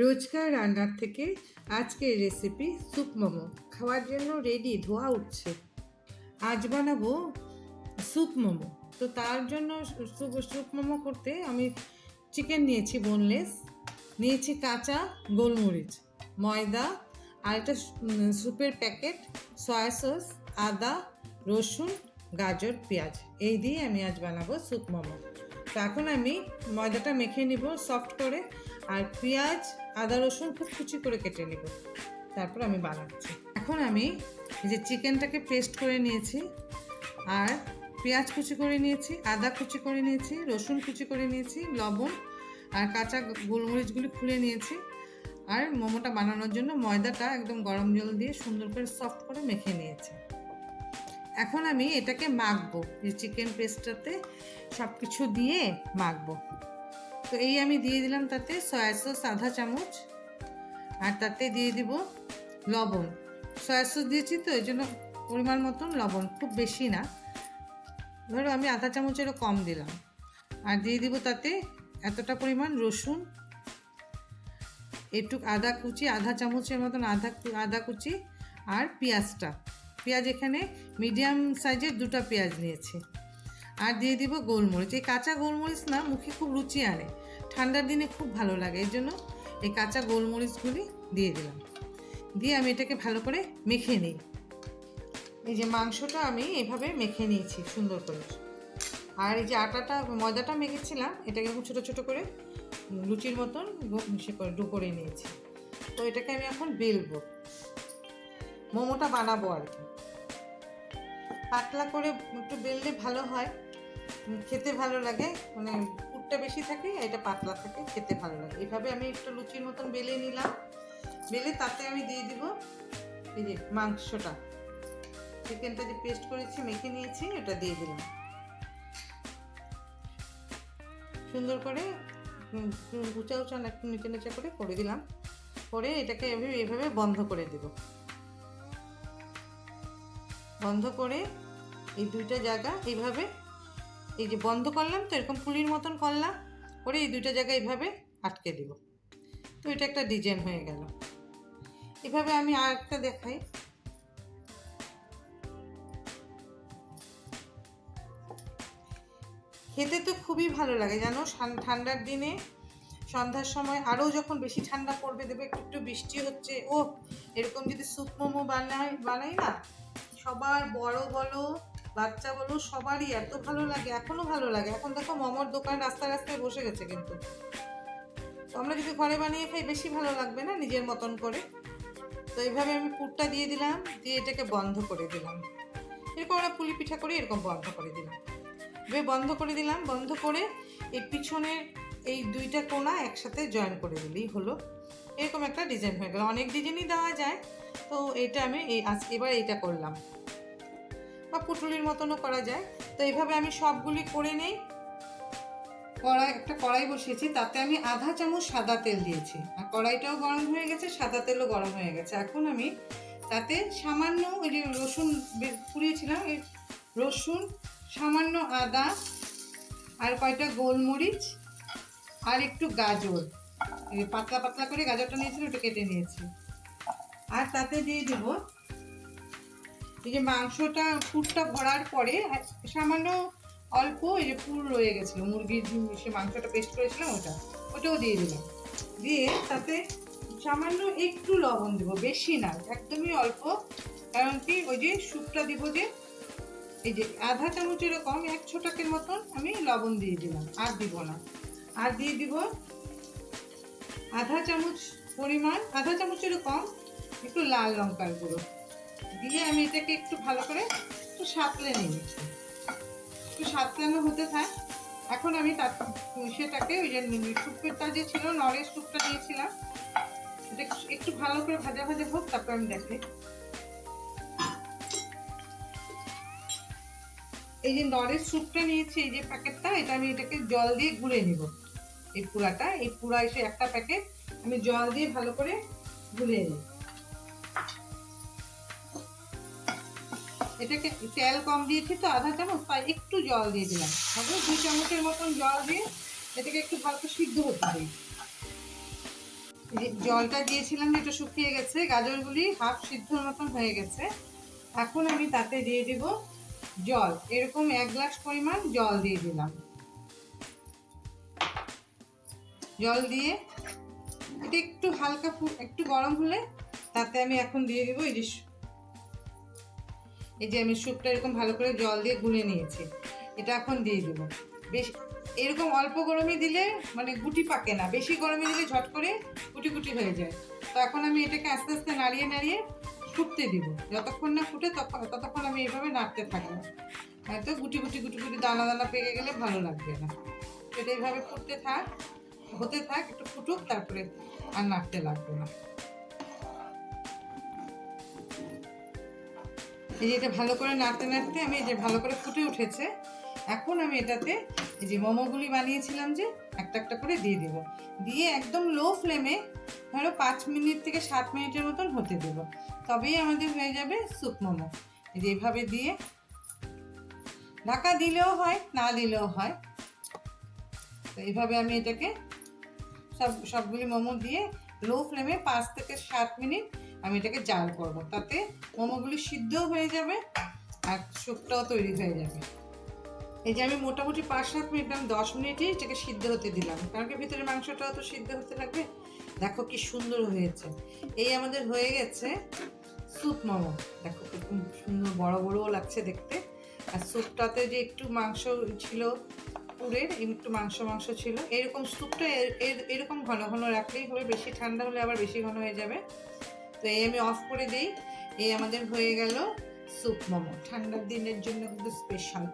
রোজকার রান্নার থেকে আজকের রেসিপি স্যুপ মোমো। খাওয়ার জন্য রেডি ধোয়া উঠছে। আজ বানাবো স্যুপ মোমো। তো তার জন্য স্যুপ মোমো করতে আমি চিকেন নিয়েছি বোনলেস নিয়েছি কাঁচা গোলমরিচ, ময়দা আর একটা স্যুপের প্যাকেট সয়া সস আদা, রসুন, গাজর, পেঁয়াজ। এই দিয়ে আমি আজ বানাবো স্যুপ মোমো। তো এখন আমি ময়দাটা মেখে নিব সফট করে। আর পেঁয়াজ, আদা, রসুন খুব কুচি করে কেটে নিব। তারপর আমি বানাচ্ছি। এখন আমি এই যে চিকেনটাকে পেস্ট করে নিয়েছি আর পেঁয়াজ কুচি করে নিয়েছি, আদা কুচি করে নিয়েছি, রসুন কুচি করে নিয়েছি, লবণ আর কাঁচা গোলমরিচগুলি খুলে নিয়েছি। আর মোমোটা বানানোর জন্য ময়দাটা একদম গরম জল দিয়ে সুন্দর করে সফট করে মেখে নিয়েছি। এখন আমি এটাকে মাখবো যে চিকেন পেস্টটাতে সব কিছু দিয়ে মাখবো। তো এই আমি দিয়ে দিলাম তাতে সয়া সস, আধা চামচ। আর তাতে দিয়ে দিব লবণ। সয়া সস দিয়েছি তো, এই জন্য পরিমাণ মতন লবণ, খুব বেশি না। ধরো আমি আধা চামচেরও কম দিলাম। আর দিয়ে দিব তাতে এতটা পরিমাণ রসুন। একটু আদা কুচি, আধা চামচের মতন আধা আদা কুচি আর পেঁয়াজটা। পেঁয়াজ এখানে মিডিয়াম সাইজের দুটো পেঁয়াজ নিয়েছি। আর দিয়ে দিব গোলমরিচ। এই কাঁচা গোলমরিচ না মুখে খুব রুচি আনে। ঠান্ডার দিনে খুব ভালো লাগে, এই জন্য এই কাঁচা গোলমরিচগুলি দিয়ে দিলাম। দিয়ে আমি এটাকে ভালো করে মেখে নিই। এই যে মাংসটা আমি এভাবে মেখে নিয়েছি সুন্দর করে। আর এই যে আটাটা, ময়দাটা মেখেছিলাম, এটাকে এরকম ছোটো ছোটো করে লুচির মতন সে করে ডো করে নিয়েছি। তো এটাকে আমি এখন বেলবো। মোমোটা বানাবো আর কি। পাতলা করে একটু বেললে ভালো হয়। খেতে ভালো লাগে। মানে পুরটা বেশি থাকে, এটা পাতলা থাকে, খেতে ভালো লাগে। এভাবে আমি একটু লুচির মতন বেলে নিলাম। বেলে তাতে আমি দিয়ে দিব এই যে মাংসটা। চিকেনটা যে পেস্ট করেছি, মেখে নিয়েছি, এটা দিয়ে দিলাম। সুন্দর করে উঁচা উঁচা একটু নিচে নিচে করে করে দিলাম। করে এটাকে এভাবে এভাবে বন্ধ করে দেব। বন্ধ করে এই দুইটা জায়গা এইভাবে এই যে বন্ধ করলাম তো, এরকম পুলির মতন করলাম, করে এই দুইটা জায়গায় এইভাবে আটকে দিব। তো এটা একটা ডিজাইন হয়ে গেল। এভাবে আমি আর একটা দেখাই। খেতে তো খুবই ভালো লাগে, জানো? ঠান্ডার দিনে, সন্ধ্যার সময় আরও যখন বেশি ঠান্ডা পড়বে, দেবে একটু একটু বৃষ্টি হচ্ছে ও এরকম যদি স্যুপ মোমো বানাই বানাই না, সবার বড় বলো বাচ্চা বলো, সবারই এত ভালো লাগে, এখনও ভালো লাগে। এখন দেখো মোমোর দোকান রাস্তায় রাস্তায় বসে গেছে কিন্তু। তো আমরা যদি ঘরে বানিয়ে খাই, বেশি ভালো লাগবে না নিজের মতন করে? তো এইভাবে আমি পুরটা দিয়ে দিলাম, দিয়ে এটাকে বন্ধ করে দিলাম। এরকম আমরা পুলি পিঠা করে, এরকম বন্ধ করে দিলাম। এভাবে বন্ধ করে দিলাম, বন্ধ করে এই পিছনের এই দুইটা কোণা একসাথে জয়েন করে দিলেই হলো। এরকম একটা ডিজাইন হয়ে গেল। অনেক ডিজাইনই দেওয়া যায়। তো এটা আমি এই আজ এবার এইটা করলাম। বা পুটুলির মতনও করা যায়। তো এইভাবে আমি সবগুলি করে নেই। কড়াই, একটা কড়াই বসিয়েছি, তাতে আমি আধা চামচ সাদা তেল দিয়েছি। আর কড়াইটাও গরম হয়ে গেছে, সাদা তেলও গরম হয়ে গেছে। এখন আমি তাতে সামান্য ওই যে রসুন পুড়িয়েছিলাম, এই রসুন, সামান্য আদা, আর কয়টা গোলমরিচ, আর একটু গাজর। পাতলা পাতলা করে গাজরটা নিয়েছিলাম, ওটা কেটে নিয়েছি। আর তাতে দিয়ে দেব এই যে মাংসটা পুরটা ভরার পরে সামান্য অল্প এই যে পুর রয়ে গেছিল, মুরগির সে মাংসটা পেস্ট করেছিলাম ওটা, ওটাও দিয়ে দিলাম। দিয়ে তাতে সামান্য একটু লবণ দেবো, বেশি না, একদমই অল্প। কারণ কি, ওই যে স্যুপটা দিব যে, এই যে আধা চামচ এরকম, এক ছোটাকের মতন আমি লবণ দিয়ে দিলাম, আর দিব না। আর দিয়ে দিব আধা চামচ পরিমাণ, আধা চামচেরও কম একটু লাল লঙ্কার গুঁড়ো। দিয়ে আমি এটাকে একটু ভালো করে একটু সাঁতলে নিয়েছি একটু সাঁতলানো হতে থাক। এখন আমি তার সেটাকে ওই যে স্যুপটা যে ছিল নরের স্যুপটা দিয়েছিলাম, এটা একটু ভালো করে ভাজা ভাজা হোক, তারপর আমি দেখাই এই যে নরের স্যুপটা নিয়েছি, এই যে প্যাকেটটা, এটা আমি এটাকে জল দিয়ে গুলে নিব। এই পুরাটা, এই পুরা এসে একটা প্যাকেট আমি জল দিয়ে ভালো করে গুলে নিই। এটাকে তেল কম দিয়েছি তো আধা চামচ, তাই একটু জল দিয়ে দিলাম। হবে দুই চামচের মতন জল দিয়ে এটাকে একটু ভালো সিদ্ধ হতে দিই জলটা দিয়েছিলাম যেটা শুকিয়ে গেছে, গাজরগুলি হাফ সিদ্ধর মতন হয়ে গেছে। এখন আমি তাতে দিয়ে দেব জল। এরকম এক গ্লাস পরিমাণ জল দিয়ে দিলাম। জল দিয়ে এটা একটু হালকা একটু গরম হলে তাতে আমি এখন দিয়ে দেবো এই এই যে আমি স্যুপটা এরকম ভালো করে জল দিয়ে গুলে নিয়েছি, এটা এখন দিয়ে দেবো। বেশ, এরকম অল্প গরমে দিলে মানে গুটি পাকে না, বেশি গরমে দিলে ঝট করে গুটি গুটি হয়ে যায়। তো এখন আমি এটাকে আস্তে আস্তে নাড়িয়ে নাড়িয়ে ফুটতে দিব। যতক্ষণ না ফুটে তখন ততক্ষণ আমি এইভাবে নাড়তে থাকব। হয়তো গুটি গুটি গুটি গুটি দানা দানা পেকে গেলে ভালো লাগবে না। এটা এইভাবে ফুটতে থাক, হতে থাক, একটু ফুটুক, তারপরে আর নাড়তে লাগবে না। এই যে এটা ভালো করে নাড়তে নাড়তে আমি এই যে ভালো করে ফুটে উঠেছে, এখন আমি এটাতে এই যে মোমোগুলি বানিয়েছিলাম যে একটা একটা করে দিয়ে দেবো। দিয়ে একদম লো ফ্লেমে ধরো পাঁচ মিনিট থেকে সাত মিনিটের মতন হতে দেবো। তবেই আমাদের হয়ে যাবে স্যুপ মোমো। এই যে এভাবে দিয়ে ঢাকা দিলেও হয়, না দিলেও হয়। তো এইভাবে আমি এটাকে সব, সবগুলি মোমো দিয়ে লো ফ্লেমে পাঁচ থেকে সাত মিনিট আমি এটাকে জাল করব। তাতে মোমোগুলি সিদ্ধও হয়ে যাবে আর স্যুপটাও তৈরি হয়ে যাবে। এই যে আমি মোটামুটি পাঁচ সাত মিনিট আমি দশ মিনিটই এটাকে সিদ্ধ হতে দিলাম। কারণ কি ভিতরে মাংসটাও তো সিদ্ধ হতে লাগবে। দেখো কি সুন্দর হয়েছে। এই আমাদের হয়ে গেছে স্যুপ মোমো। দেখো কি সুন্দর বড় বড়ও লাগছে দেখতে। আর স্যুপটাতে যে একটু মাংস ছিল, পুরের একটু মাংস মাংস ছিল, এরকম স্যুপটা এর- এর- এরকম ঘন ঘন রাখলেই হবে। বেশি ঠান্ডা হলে আবার বেশি ঘন হয়ে যাবে। তো এই আমি অফ করে দিই। এই আমাদের হয়ে গেল স্যুপ মোমো। ঠান্ডার দিনের জন্য কিন্তু স্পেশাল